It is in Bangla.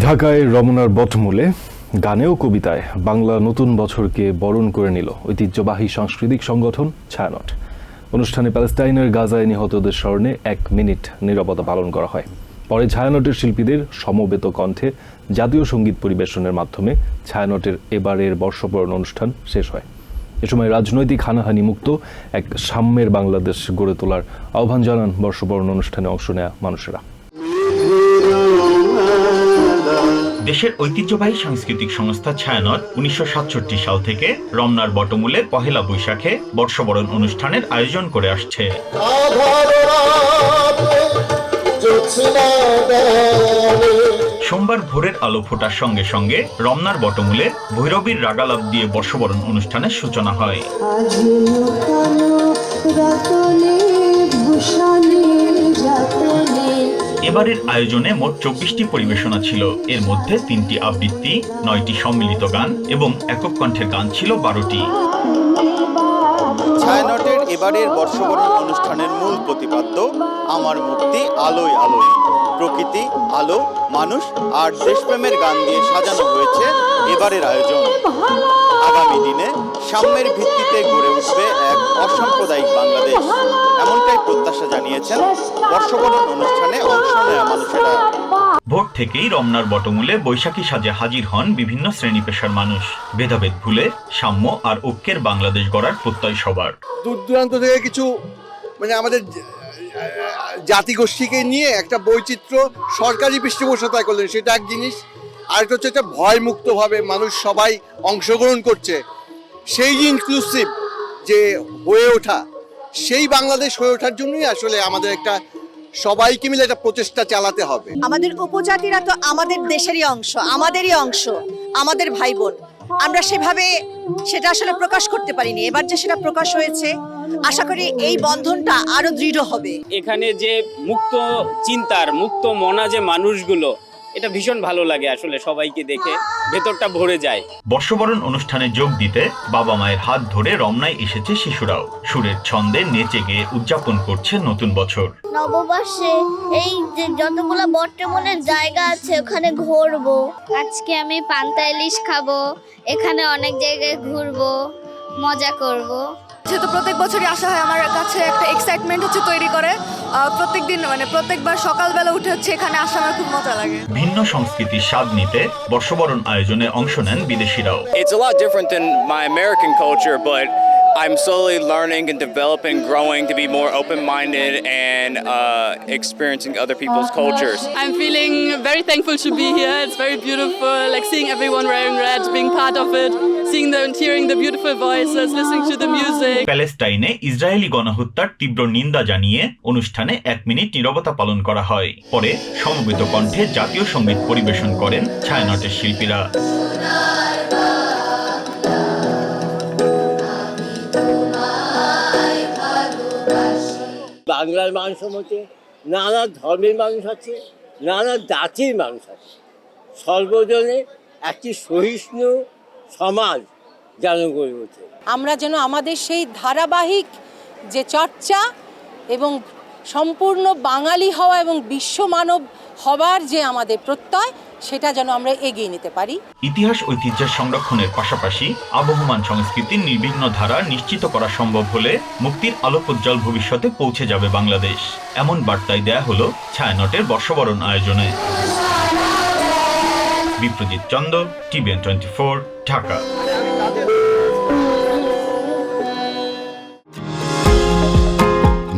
ঢাকায় রমনার বটমূলে গানে ও কবিতায় বাংলা নতুন বছরকে বরণ করে নিল ঐতিহ্যবাহী সাংস্কৃতিক সংগঠন ছায়ানট। অনুষ্ঠানে প্যালেস্টাইনের গাজায় নিহতদের স্মরণে এক মিনিট নীরবতা পালন করা হয়। পরে ছায়ানটের শিল্পীদের সমবেত কণ্ঠে জাতীয় সংগীত পরিবেশনের মাধ্যমে ছায়ানটের এবারের বর্ষবরণ অনুষ্ঠান শেষ হয়। এ সময় রাজনৈতিক হানাহানি মুক্ত এক সাম্যের বাংলাদেশ গড়ে তোলার আহ্বান জানান বর্ষবরণ অনুষ্ঠানে অংশ নেয়া মানুষেরা। দেশের ঐতিহ্যবাহী সাংস্কৃতিক সংস্থা ছায়ানট উনিশশো সাতষট্টি সাল থেকে রমনার বটমূলে পহেলা বৈশাখে বর্ষবরণ অনুষ্ঠানের আয়োজন করে আসছে। সোমবার ভোরের আলো ফোটার সঙ্গে সঙ্গে রমনার বটমূলে ভৈরবীর রাগালাপ দিয়ে বর্ষবরণ অনুষ্ঠানের সূচনা হয়। এবারের আয়োজনে মোট চব্বিশটি পরিবেশনা ছিল। এর মধ্যে তিনটি আবৃত্তি, নয়টি সম্মিলিত গান এবং একক কণ্ঠের গান ছিল বারোটি। ছায়ানটের এবারের বর্ষবরণ অনুষ্ঠানের মূল প্রতিপাদ্য, আমার মুক্তি আলোয় আলোয়। প্রকৃতি, আলো, মানুষ আর দেশপ্রেমের গান দিয়ে সাজানো হয়েছে এবারের আয়োজন। আগামী দিনে সাম্যের ভিত্তিতে গড়ে উঠবে এক অসাম্প্রদায়িক বাংলাদেশ। এমনটাই প্রত্যাশা জানিয়েছেন বর্ষবরণ অনুষ্ঠানে অংশ নেওয়া মানুষেরা। ভোর থেকেই রমনার বটমূলে বৈশাখী সাজে হাজির হন বিভিন্ন শ্রেণি পেশার মানুষ। ভেদাভেদ ভুলে সাম্য আর ঐক্যের বাংলাদেশ গড়ার প্রত্যয় সবার। দূর দূরান্ত থেকে কিছু মানে আমাদের জাতিগোষ্ঠীকে নিয়ে একটা বৈচিত্র্য সরকারি পৃষ্ঠপোষকতা করলেন সেটা এক জিনিস। আরেকটা হচ্ছে একটা ভয়মুক্তভাবে মানুষ সবাই অংশগ্রহণ করছে। সেই ইনক্লুসিভ যে হয়ে ওঠা সেই বাংলাদেশ হয়ে ওঠার জন্যই আসলে আমাদের একটা সবাইকে মিলে একটা প্রচেষ্টা চালাতে হবে। আমাদের উপজাতিরা তো আমাদের দেশেরই অংশ আমাদেরই অংশ আমাদের ভাই বোন আমরা সেভাবে সেটা আসলে প্রকাশ করতে পারিনি। এবার যে সেটা প্রকাশ হয়েছে আশা করি এই বন্ধনটা আরও দৃঢ় হবে। এখানে যে মুক্ত চিন্তার মুক্ত মনা যে মানুষগুলো এটা ভীষণ ভালো লাগে আসলে সবাইকে দেখে ভেতরটা ভরে যায়। বর্ষবরণ অনুষ্ঠানে যোগ দিতে বাবা মায়ের হাত ধরে রমনায় এসেছে শিশুরাও। সুরের ছন্দে নেচে গিয়ে উদযাপন করছে নতুন বছর। নববর্ষে এই যে যতগুলো বর্তমানের জায়গা আছে ওখানে ঘুরবো। আজকে আমি পান্তা ইলিশ খাব এখানে অনেক জায়গায় ঘুরবো মজা করব। যেহেতু প্রত্যেক বছরই আসা হয় আমার কাছে একটা এক্সাইটমেন্ট হচ্ছে তৈরি করে। প্রত্যেক দিন মানে প্রত্যেকবার সকালবেলা উঠে হচ্ছে এখানে আসা আমার খুব মজা লাগে। ভিন্ন সংস্কৃতির স্বাদ নিতে বর্ষবরণ আয়োজনে অংশ নেন বিদেশিরাও। It's a lot different than my American culture, but I'm slowly learning and developing, growing to be more open minded and uh, experiencing other people's cultures. I'm feeling very thankful to be here. It's very beautiful, like seeing everyone wearing red, being part of it, seeing the hearing the beautiful voices, listening to the music. প্যালেস্টাইনে ইসরায়েলি গণহত্যার তীব্র নিন্দা জানিয়ে অনুষ্ঠানে এক মিনিট নীরবতা পালন করা হয় পরে সমবেত কণ্ঠে জাতীয় সংগীত পরিবেশন করেন ছায়ানটের শিল্পীরা বাংলার মানুষের মধ্যে নানা ধর্মের মানুষ আছে নানা জাতির মানুষ আছে সর্বজনে একটি সহিষ্ণু সমাজ যেন গড়ে ওঠে আমরা যেন আমাদের সেই ধারাবাহিক যে চর্চা এবং সম্পূর্ণ বাঙালি হওয়া এবং বিশ্বমানব হবার যে আমাদের প্রত্যয় সেটা যেন আমরা এগিয়ে নিতে পারি। ইতিহাস ঐতিহ্যের সংরক্ষণের পাশাপাশি আবহমান সংস্কৃতির নির্বিঘ্ন ধারা নিশ্চিত করা সম্ভব হলে মুক্তির আলোকোজ্জ্বল ভবিষ্যতে পৌঁছে যাবে বাংলাদেশ। এমন বার্তায় দেয়া হলো ছায়ানটের বর্ষবরণ আয়োজনে। Biprajit Chanda, TVN twenty Dhaka.